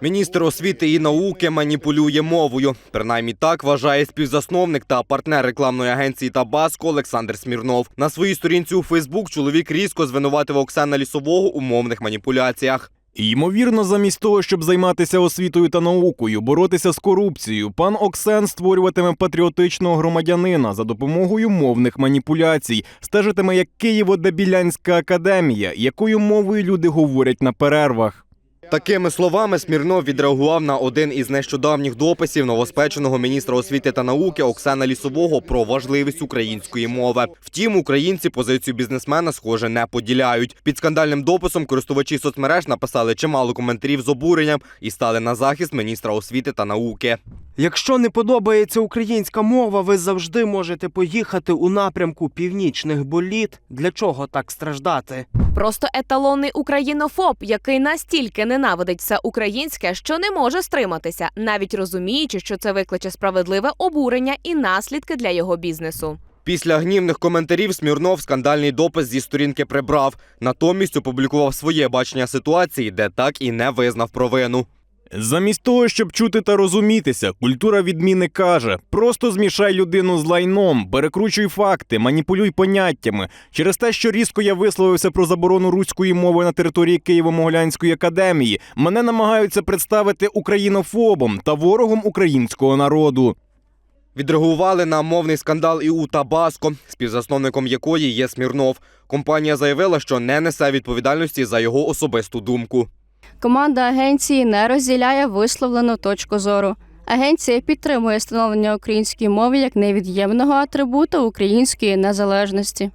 Міністр освіти і науки маніпулює мовою. Принаймні так вважає співзасновник та партнер рекламної агенції Табаско Олександр Смірнов. На своїй сторінці у Фейсбук чоловік різко звинуватив Оксана Лісового у мовних маніпуляціях. Ймовірно, замість того, щоб займатися освітою та наукою, боротися з корупцією, пан Оксен створюватиме патріотичного громадянина за допомогою мовних маніпуляцій, стежитиме як Києво-Дебілянська академія, якою мовою люди говорять на перервах. Такими словами Смірнов відреагував на один із нещодавніх дописів новоспеченого міністра освіти та науки Оксана Лісового про важливість української мови. Втім, українці позицію бізнесмена, схоже, не поділяють. Під скандальним дописом користувачі соцмереж написали чимало коментарів з обуренням і стали на захист міністра освіти та науки. Якщо не подобається українська мова, ви завжди можете поїхати у напрямку північних боліт. Для чого так страждати? Просто еталонний українофоб, який настільки ненавидить все українське, що не може стриматися, навіть розуміючи, що це викличе справедливе обурення і наслідки для його бізнесу. Після гнівних коментарів Смірнов скандальний допис зі сторінки прибрав. Натомість опублікував своє бачення ситуації, де так і не визнав провину. Замість того, щоб чути та розумітися, культура відміни каже: просто змішай людину з лайном, перекручуй факти, маніпулюй поняттями. Через те, що різко я висловився про заборону руської мови на території Києво-Могилянської академії, мене намагаються представити українофобом та ворогом українського народу. Відреагували на мовний скандал і у Табаско, співзасновником якої є Смірнов. Компанія заявила, що не несе відповідальності за його особисту думку. Команда агенції не розділяє висловлену точку зору. Агенція підтримує становлення української мови як невід'ємного атрибуту української незалежності.